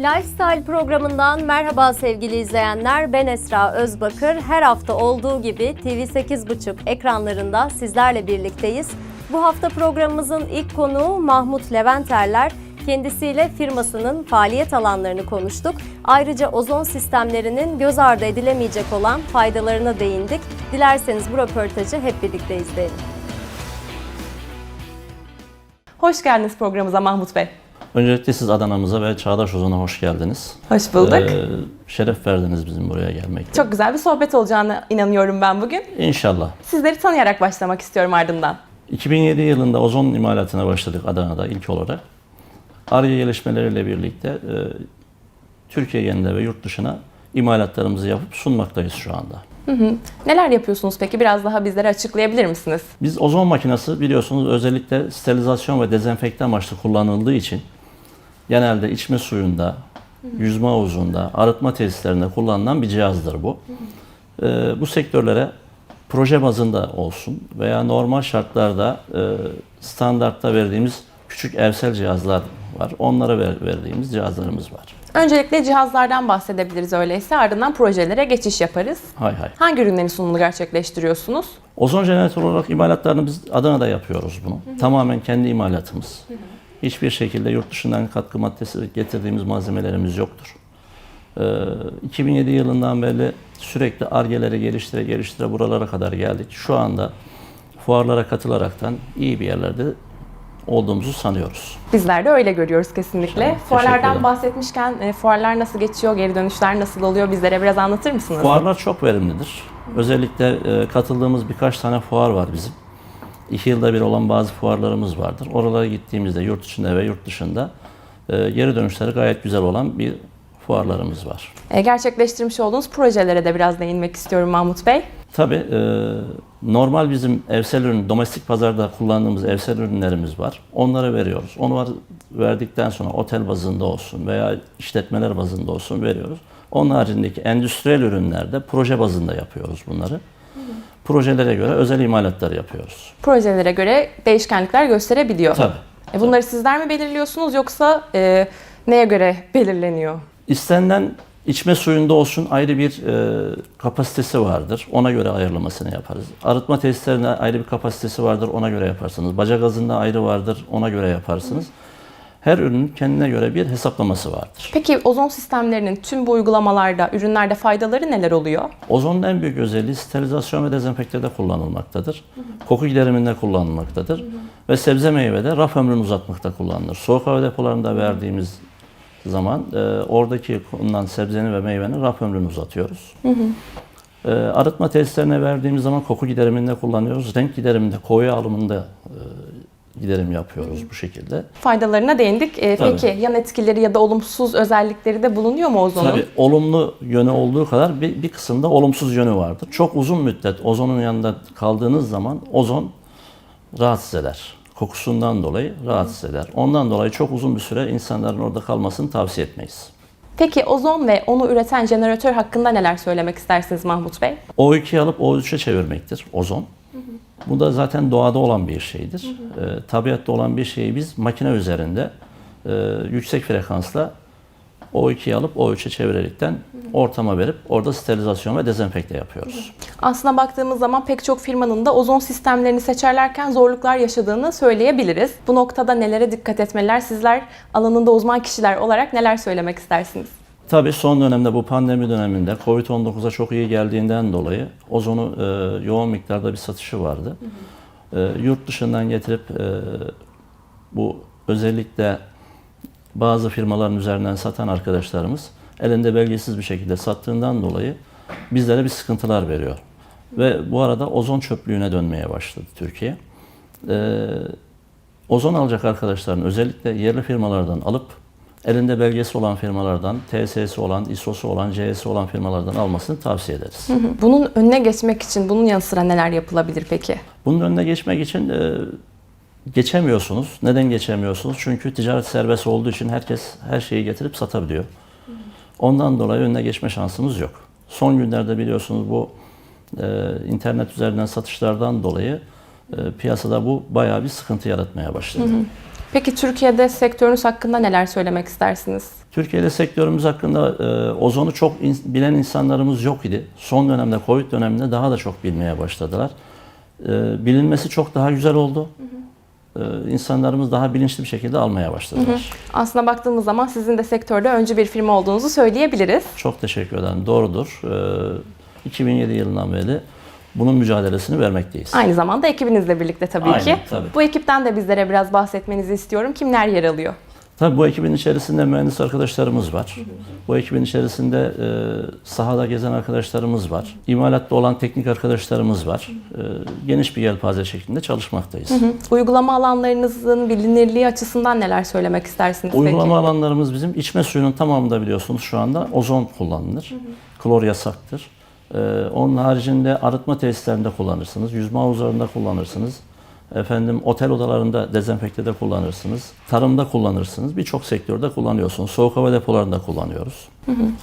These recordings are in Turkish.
Lifestyle programından merhaba sevgili izleyenler. Ben Esra Özbakır. Her hafta olduğu gibi TV8.5 ekranlarında sizlerle birlikteyiz. Bu hafta programımızın ilk konuğu Mahmut Leventerler. Kendisiyle firmasının faaliyet alanlarını konuştuk. Ayrıca ozon sistemlerinin göz ardı edilemeyecek olan faydalarına değindik. Dilerseniz bu röportajı hep birlikte izleyelim. Hoş geldiniz programımıza Mahmut Bey. Öncelikle siz Adana'mıza ve Çağdaş Ozan'a hoş geldiniz. Hoş bulduk. Ee, şeref verdiniz bizim buraya gelmekle. Çok güzel bir sohbet olacağına inanıyorum ben bugün. İnşallah. Sizleri tanıyarak başlamak istiyorum ardından. 2007 yılında ozon imalatına başladık Adana'da ilk olarak. ARGE gelişmeleriyle birlikte e, Türkiye genelinde ve yurt dışına imalatlarımızı yapıp sunmaktayız şu anda. Neler yapıyorsunuz peki? Biraz daha bizlere açıklayabilir misiniz? Biz ozon makinesi biliyorsunuz özellikle sterilizasyon ve dezenfekte amaçlı kullanıldığı için genelde içme suyunda, yüzme havuzunda, arıtma tesislerinde kullanılan bir cihazdır bu. Ee, bu sektörlere proje bazında olsun veya normal şartlarda e, standartta verdiğimiz küçük evsel cihazlar var. Onlara ver- verdiğimiz cihazlarımız var. Öncelikle cihazlardan bahsedebiliriz öyleyse. Ardından projelere geçiş yaparız. Hay hay. Hangi ürünlerin sunumunu gerçekleştiriyorsunuz? Ozon jeneratör olarak imalatlarını biz Adana'da yapıyoruz bunu. Tamamen kendi imalatımız. Hiçbir şekilde yurt dışından katkı maddesi getirdiğimiz malzemelerimiz yoktur. Ee, 2007 yılından beri sürekli argeleri geliştire geliştire buralara kadar geldik. Şu anda fuarlara katılaraktan iyi bir yerlerde olduğumuzu sanıyoruz. Bizler de öyle görüyoruz kesinlikle. ederim. Fuarlardan bahsetmişken e, fuarlar nasıl geçiyor, geri dönüşler nasıl oluyor bizlere biraz anlatır mısınız? Fuarlar çok verimlidir. Özellikle e, katıldığımız birkaç tane fuar var bizim. İki yılda bir olan bazı fuarlarımız vardır. Oralara gittiğimizde yurt içinde ve yurt dışında e, geri dönüşleri gayet güzel olan bir fuarlarımız var. E, gerçekleştirmiş olduğunuz projelere de biraz değinmek istiyorum Mahmut Bey. Tabii e, normal bizim evsel ürün, domestik pazarda kullandığımız evsel ürünlerimiz var. Onlara veriyoruz. Onu var, verdikten sonra otel bazında olsun veya işletmeler bazında olsun veriyoruz. Onun haricindeki endüstriyel ürünlerde proje bazında yapıyoruz bunları. Projelere göre özel imalatlar yapıyoruz. Projelere göre değişkenlikler gösterebiliyor. Tabii. E, bunları sizler mi belirliyorsunuz yoksa e, neye göre belirleniyor? İstenilen içme suyunda olsun ayrı bir e, kapasitesi vardır. Ona göre ayarlamasını yaparız. Arıtma tesislerinde ayrı bir kapasitesi vardır. Ona göre yaparsınız. Baca gazında ayrı vardır. Ona göre yaparsınız. Her ürünün kendine göre bir hesaplaması vardır. Peki ozon sistemlerinin tüm bu uygulamalarda, ürünlerde faydaları neler oluyor? Ozonun en büyük özelliği sterilizasyon ve dezenfektede kullanılmaktadır. Koku gideriminde kullanılmaktadır. Ve sebze meyvede raf ömrünü uzatmakta kullanılır. Soğuk hava depolarında verdiğimiz zaman e, oradaki konulan sebzenin ve meyvenin raf ömrünü uzatıyoruz. E, arıtma tesislerine verdiğimiz zaman koku gideriminde kullanıyoruz. Renk gideriminde, koyu alımında e, giderim yapıyoruz bu şekilde. Faydalarına değindik. E, Tabii. peki yan etkileri ya da olumsuz özellikleri de bulunuyor mu ozonun? Tabii olumlu yönü olduğu kadar bir, bir kısımda olumsuz yönü vardır. Çok uzun müddet ozonun yanında kaldığınız zaman ozon rahatsız eder. Kokusundan dolayı rahatsız eder. Ondan dolayı çok uzun bir süre insanların orada kalmasını tavsiye etmeyiz. Peki ozon ve onu üreten jeneratör hakkında neler söylemek istersiniz Mahmut Bey? O2'yi alıp O3'e çevirmektir ozon. Bu da zaten doğada olan bir şeydir. Ee, tabiatta olan bir şeyi biz makine üzerinde e, yüksek frekansla O2'yi alıp O3'e çevirerekten ortama verip orada sterilizasyon ve dezenfekte yapıyoruz. Aslına baktığımız zaman pek çok firmanın da ozon sistemlerini seçerlerken zorluklar yaşadığını söyleyebiliriz. Bu noktada nelere dikkat etmeliler? Sizler alanında uzman kişiler olarak neler söylemek istersiniz? Tabii son dönemde bu pandemi döneminde Covid-19'a çok iyi geldiğinden dolayı ozonu e, yoğun miktarda bir satışı vardı. E, yurt dışından getirip e, bu özellikle bazı firmaların üzerinden satan arkadaşlarımız elinde belgesiz bir şekilde sattığından dolayı bizlere bir sıkıntılar veriyor. Ve bu arada ozon çöplüğüne dönmeye başladı Türkiye. E, ozon alacak arkadaşların özellikle yerli firmalardan alıp elinde belgesi olan firmalardan, TSS'i olan, ISO'su olan, CS'i olan firmalardan almasını tavsiye ederiz. Bunun önüne geçmek için bunun yanı sıra neler yapılabilir peki? Bunun önüne geçmek için e, geçemiyorsunuz. Neden geçemiyorsunuz? Çünkü ticaret serbest olduğu için herkes her şeyi getirip satabiliyor. Ondan dolayı önüne geçme şansımız yok. Son günlerde biliyorsunuz bu e, internet üzerinden satışlardan dolayı e, piyasada bu bayağı bir sıkıntı yaratmaya başladı. Peki Türkiye'de sektörünüz hakkında neler söylemek istersiniz? Türkiye'de sektörümüz hakkında e, ozonu çok in- bilen insanlarımız yok idi. Son dönemde, Covid döneminde daha da çok bilmeye başladılar. E, bilinmesi çok daha güzel oldu. E, insanlarımız daha bilinçli bir şekilde almaya başladılar. Aslında baktığımız zaman sizin de sektörde öncü bir firma olduğunuzu söyleyebiliriz. Çok teşekkür ederim. Doğrudur. E, 2007 yılından beri bunun mücadelesini vermekteyiz. Aynı zamanda ekibinizle birlikte tabii Aynen, ki. tabii. Bu ekipten de bizlere biraz bahsetmenizi istiyorum. Kimler yer alıyor? Tabii bu ekibin içerisinde mühendis arkadaşlarımız var. Bu ekibin içerisinde e, sahada gezen arkadaşlarımız var. İmalatta olan teknik arkadaşlarımız var. E, geniş bir yelpaze şeklinde çalışmaktayız. Uygulama alanlarınızın bilinirliği açısından neler söylemek istersiniz Uygulama alanlarımız bizim içme suyunun tamamında biliyorsunuz şu anda ozon kullanılır. Klor yasaktır. E, onun haricinde arıtma tesislerinde kullanırsınız. Yüzme havuzlarında kullanırsınız. Efendim otel odalarında dezenfektede kullanırsınız. Tarımda kullanırsınız. Birçok sektörde kullanıyorsunuz. Soğuk hava depolarında kullanıyoruz.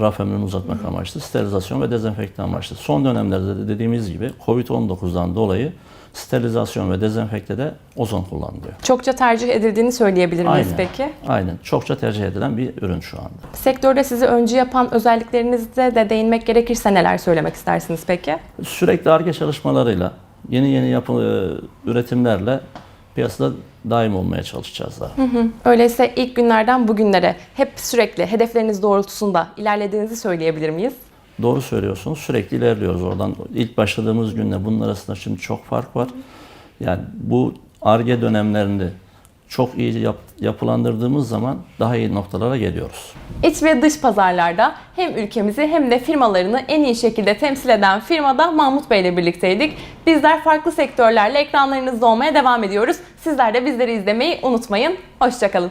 Raf ömrünü uzatmak amaçlı, sterilizasyon ve dezenfekte amaçlı. Son dönemlerde de dediğimiz gibi Covid-19'dan dolayı sterilizasyon ve dezenfektede ozon kullanılıyor. Çokça tercih edildiğini söyleyebilir miyiz Aynen. peki? Aynen. Çokça tercih edilen bir ürün şu anda. Sektörde sizi öncü yapan özelliklerinizde de değinmek gerekirse neler söylemek istersiniz peki? Sürekli ARGE çalışmalarıyla, yeni yeni yapı, e, üretimlerle piyasada daim olmaya çalışacağız daha. Öyleyse ilk günlerden bugünlere hep sürekli hedefleriniz doğrultusunda ilerlediğinizi söyleyebilir miyiz? Doğru söylüyorsunuz. Sürekli ilerliyoruz oradan. İlk başladığımız günle bunun arasında şimdi çok fark var. Yani bu ARGE dönemlerinde çok iyi yap- yapılandırdığımız zaman daha iyi noktalara geliyoruz. İç ve dış pazarlarda hem ülkemizi hem de firmalarını en iyi şekilde temsil eden firmada Mahmut Bey ile birlikteydik. Bizler farklı sektörlerle ekranlarınızda olmaya devam ediyoruz. Sizler de bizleri izlemeyi unutmayın. Hoşçakalın.